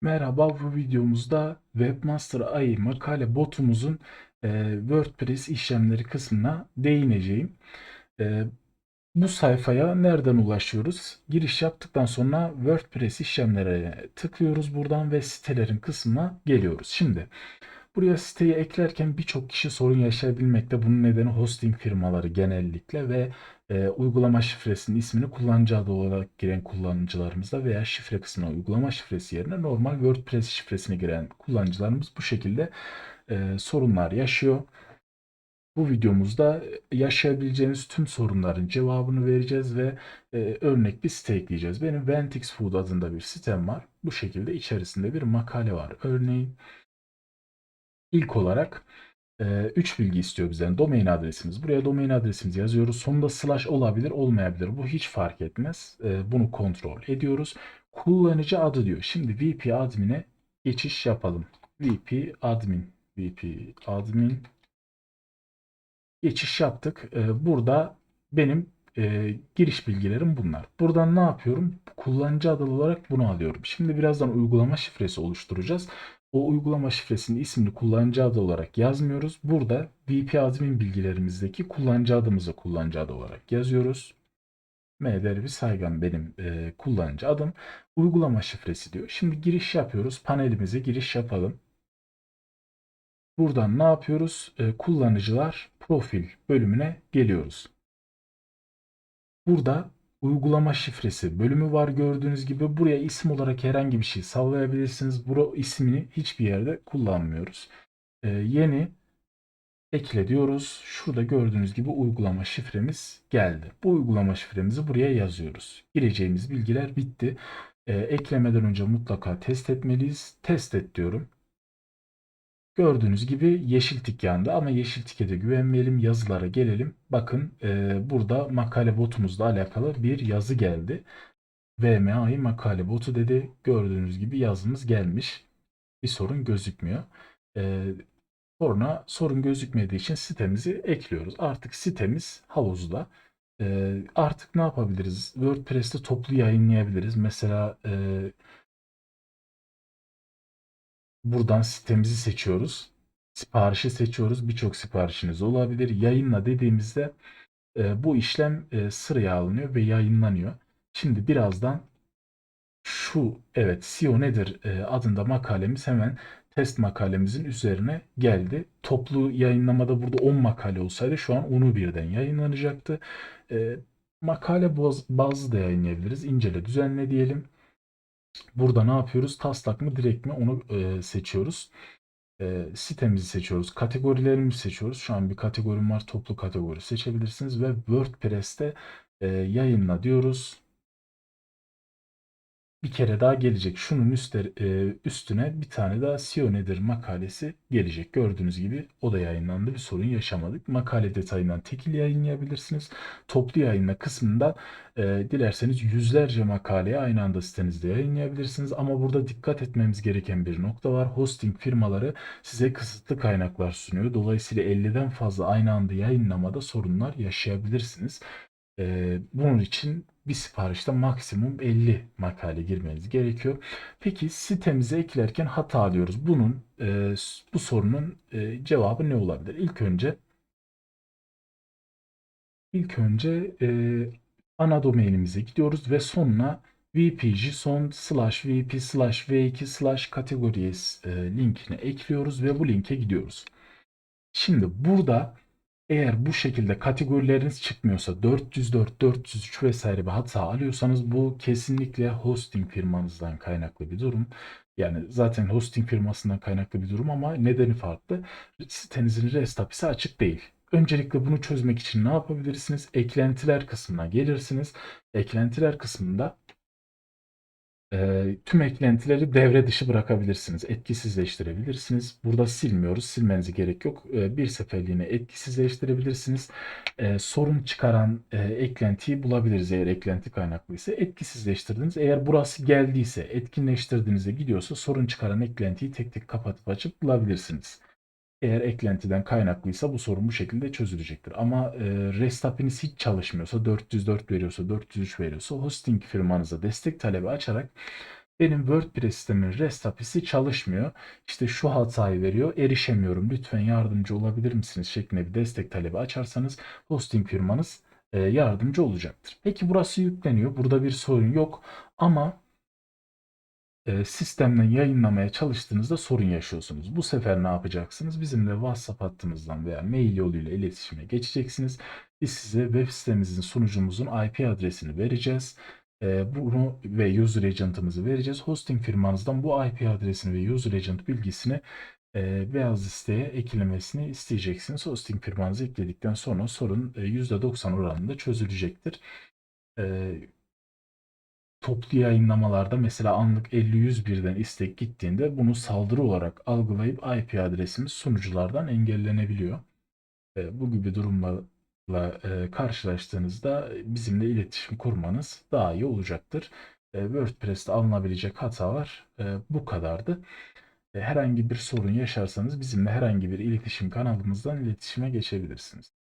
Merhaba, bu videomuzda Webmaster AI makale botumuzun e, WordPress işlemleri kısmına değineceğim. E, bu sayfaya nereden ulaşıyoruz? Giriş yaptıktan sonra WordPress işlemlere tıklıyoruz buradan ve sitelerin kısmına geliyoruz. Şimdi buraya siteyi eklerken birçok kişi sorun yaşayabilmekte. Bunun nedeni hosting firmaları genellikle ve e, uygulama şifresinin ismini kullanıcı adı olarak giren kullanıcılarımızda veya şifre kısmına uygulama şifresi yerine normal WordPress şifresini giren kullanıcılarımız bu şekilde e, sorunlar yaşıyor. Bu videomuzda yaşayabileceğiniz tüm sorunların cevabını vereceğiz ve e, örnek bir site ekleyeceğiz. Benim Ventix Food adında bir sitem var. Bu şekilde içerisinde bir makale var. Örneğin ilk olarak 3 bilgi istiyor bizden. Domain adresimiz. Buraya domain adresimizi yazıyoruz. Sonunda slash olabilir, olmayabilir. Bu hiç fark etmez. E, bunu kontrol ediyoruz. Kullanıcı adı diyor. Şimdi VP admin'e geçiş yapalım. VP admin. VP admin geçiş yaptık. Ee, burada benim e, giriş bilgilerim bunlar. Buradan ne yapıyorum? Kullanıcı adı olarak bunu alıyorum. Şimdi birazdan uygulama şifresi oluşturacağız. O uygulama şifresinin ismini kullanıcı adı olarak yazmıyoruz. Burada VP admin bilgilerimizdeki kullanıcı adımızı kullanıcı adı olarak yazıyoruz. M Derbi Saygan benim e, kullanıcı adım. Uygulama şifresi diyor. Şimdi giriş yapıyoruz. Panelimize giriş yapalım. Buradan ne yapıyoruz? E, kullanıcılar profil bölümüne geliyoruz. Burada uygulama şifresi bölümü var gördüğünüz gibi. Buraya isim olarak herhangi bir şey sallayabilirsiniz. Bu ismini hiçbir yerde kullanmıyoruz. E, yeni ekle diyoruz. Şurada gördüğünüz gibi uygulama şifremiz geldi. Bu uygulama şifremizi buraya yazıyoruz. Gireceğimiz bilgiler bitti. E, eklemeden önce mutlaka test etmeliyiz. Test et diyorum. Gördüğünüz gibi yeşil tik yandı ama yeşil tike de güvenmeyelim. Yazılara gelelim. Bakın e, burada makale botumuzla alakalı bir yazı geldi. VMA'yı makale botu dedi. Gördüğünüz gibi yazımız gelmiş. Bir sorun gözükmüyor. E, sonra sorun gözükmediği için sitemizi ekliyoruz. Artık sitemiz havuzda. E, artık ne yapabiliriz? WordPress'te toplu yayınlayabiliriz. Mesela e, Buradan sitemizi seçiyoruz. Siparişi seçiyoruz. Birçok siparişiniz olabilir. Yayınla dediğimizde e, bu işlem e, sıraya alınıyor ve yayınlanıyor. Şimdi birazdan şu evet SEO nedir e, adında makalemiz hemen test makalemizin üzerine geldi. Toplu yayınlamada burada 10 makale olsaydı şu an 10'u birden yayınlanacaktı. E, makale bazı da yayınlayabiliriz. İncele düzenle diyelim. Burada ne yapıyoruz? Taslak mı direkt mi onu e, seçiyoruz. E, sitemizi seçiyoruz. Kategorilerimizi seçiyoruz. Şu an bir kategorim var. Toplu kategori seçebilirsiniz ve WordPress'te e, yayınla diyoruz bir kere daha gelecek. Şunun üstler, e, üstüne bir tane daha SEO nedir makalesi gelecek. Gördüğünüz gibi o da yayınlandı. Bir sorun yaşamadık. Makale detayından tekil yayınlayabilirsiniz. Toplu yayınla kısmında e, dilerseniz yüzlerce makaleyi aynı anda sitenizde yayınlayabilirsiniz. Ama burada dikkat etmemiz gereken bir nokta var. Hosting firmaları size kısıtlı kaynaklar sunuyor. Dolayısıyla 50'den fazla aynı anda yayınlamada sorunlar yaşayabilirsiniz. E, bunun için bir siparişte maksimum 50 makale girmeniz gerekiyor. Peki sitemize eklerken hata alıyoruz. Bunun e, bu sorunun e, cevabı ne olabilir? İlk önce ilk önce e, ana domainimize gidiyoruz ve sonuna vpg son slash vp slash v2 slash categories e, linkini ekliyoruz ve bu linke gidiyoruz. Şimdi burada eğer bu şekilde kategorileriniz çıkmıyorsa 404, 403 vesaire bir hata alıyorsanız bu kesinlikle hosting firmanızdan kaynaklı bir durum. Yani zaten hosting firmasından kaynaklı bir durum ama nedeni farklı. Sitenizin REST API'si açık değil. Öncelikle bunu çözmek için ne yapabilirsiniz? Eklentiler kısmına gelirsiniz. Eklentiler kısmında e, tüm eklentileri devre dışı bırakabilirsiniz. Etkisizleştirebilirsiniz. Burada silmiyoruz. Silmenize gerek yok. E, bir seferliğine etkisizleştirebilirsiniz. E, sorun çıkaran e, eklentiyi bulabiliriz eğer eklenti kaynaklıysa. Etkisizleştirdiniz. Eğer burası geldiyse, etkinleştirdiğinizde gidiyorsa sorun çıkaran eklentiyi tek tek kapatıp açıp bulabilirsiniz. Eğer eklentiden kaynaklıysa bu sorun bu şekilde çözülecektir. Ama e, REST API'niz hiç çalışmıyorsa, 404 veriyorsa, 403 veriyorsa hosting firmanıza destek talebi açarak Benim WordPress sistemin REST API'si çalışmıyor. İşte şu hatayı veriyor. Erişemiyorum. Lütfen yardımcı olabilir misiniz? şeklinde bir destek talebi açarsanız hosting firmanız e, yardımcı olacaktır. Peki burası yükleniyor. Burada bir sorun yok. Ama e, sistemden yayınlamaya çalıştığınızda sorun yaşıyorsunuz. Bu sefer ne yapacaksınız? Bizimle WhatsApp hattımızdan veya mail yoluyla iletişime geçeceksiniz. Biz size web sitemizin sunucumuzun IP adresini vereceğiz. E, bunu ve user agent'ımızı vereceğiz. Hosting firmanızdan bu IP adresini ve user agent bilgisini e, beyaz listeye eklemesini isteyeceksiniz. Hosting firmanızı ekledikten sonra sorun e, %90 oranında çözülecektir. E, toplu yayınlamalarda mesela anlık 50-100 birden istek gittiğinde bunu saldırı olarak algılayıp IP adresimiz sunuculardan engellenebiliyor. E, bu gibi durumlarla e, karşılaştığınızda bizimle iletişim kurmanız daha iyi olacaktır. E, WordPress'te alınabilecek hatalar e, bu kadardı. E, herhangi bir sorun yaşarsanız bizimle herhangi bir iletişim kanalımızdan iletişime geçebilirsiniz.